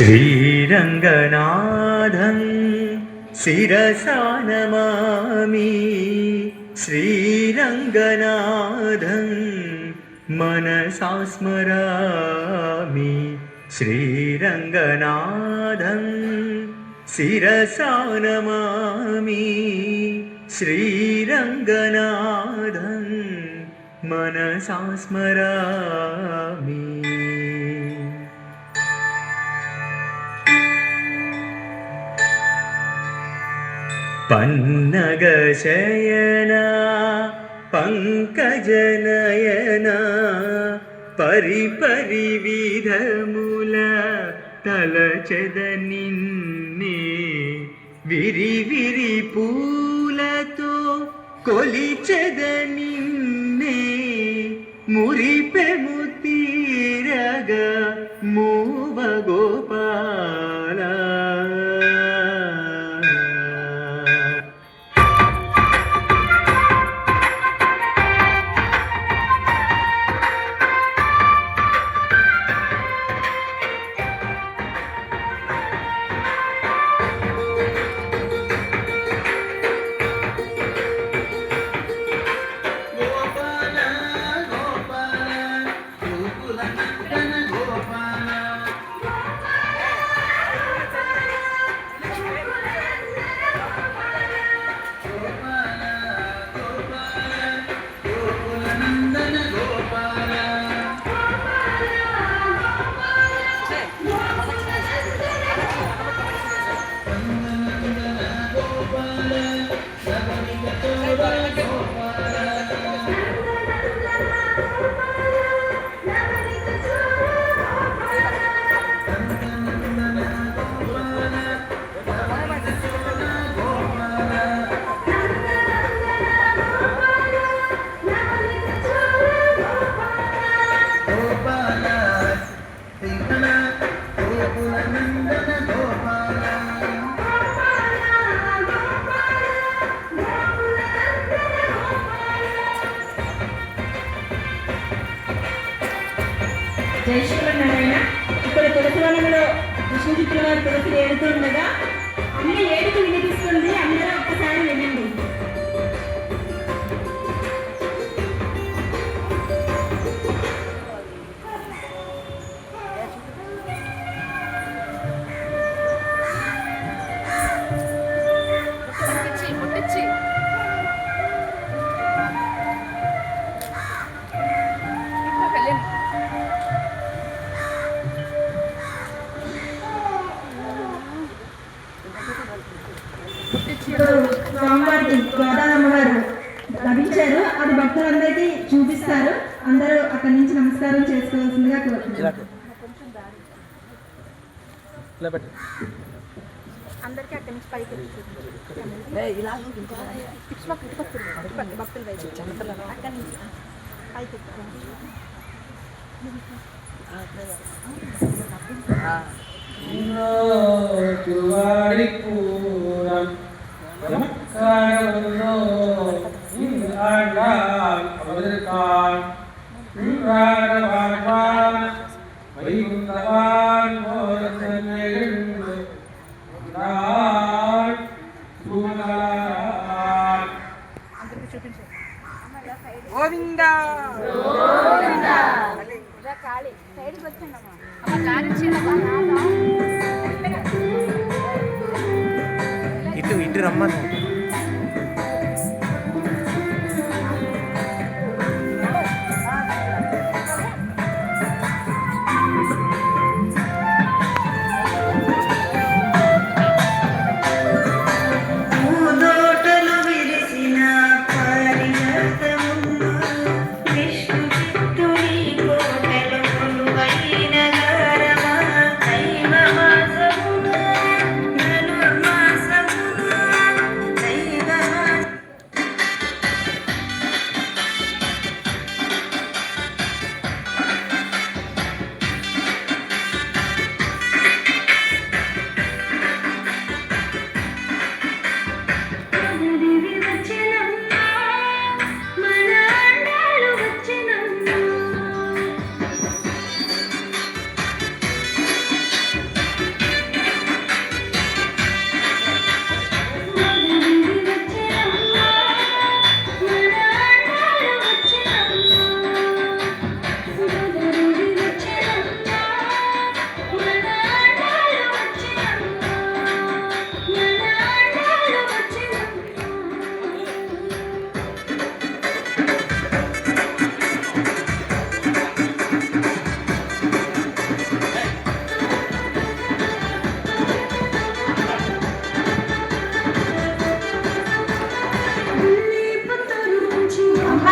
ശ്രീരംഗനാഥൻ ശിരസാനമാമി ശ്രീരംഗനാഥൻ മനസാസ്മരാമി ശ്രീരംഗനാഥൻ ശിരസാനമാമി ശ്രീരംഗനാഥൻ മനസാസ്മരാമി पन्नगशयना पङ्कजनयना परिपरिविधमुल तलचद निन्ने विरिविरि पूलतो कोलिचद निन्ने मुरिपेमुतीरग मूवगोप します。జై శ్రీమన్నారాయణ ఇక్కడ తులసి వనంలో కృష్ణచిత్ర వారి తులసి ఏడుతుండగా అమ్మ ఏడుకు వినిపిస్తుంది అందరూ ఒక్కసారి వినండి. ఇప్పుడు స్వామివారికి గోదానమ్మగారు లభించారు. అది భక్తులందరికీ చూపిస్తారు. అందరూ అక్కడి నుంచి నమస్కారం చేసుకోవాల్సిందిగా కోరుతున్నారు అందరికీ అక్కడి నుంచి పైకి భక్తులు అక్కడి పైకి அவதற்கான் வாழ்வான் வைகுந்தவான் గోవిందా గోవిందా కాళీ సైడ్కి వచ్చండమ్మా అమ్మ కాళీ ఇటు ఇటు రమ్మన్నా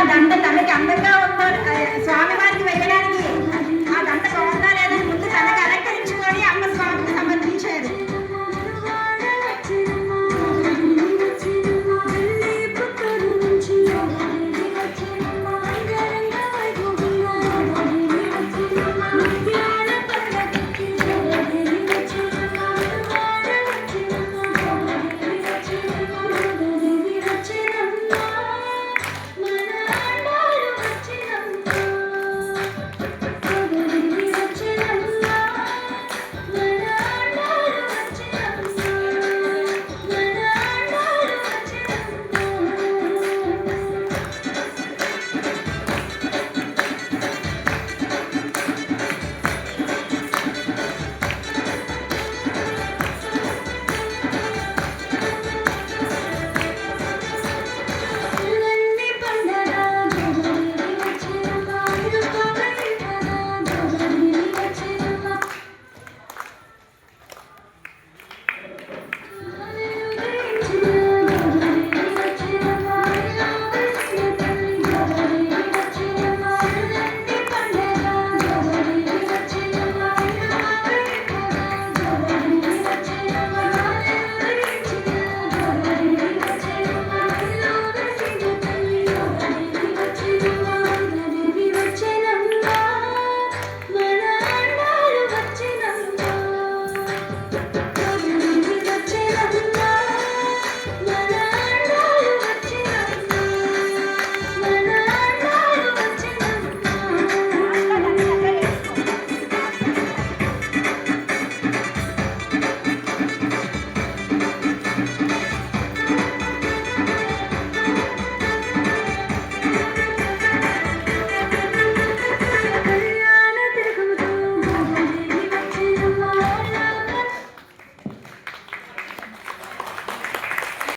దండ తనకి అందంగా ఉన్నారు స్వామివారికి వెళ్ళడానికి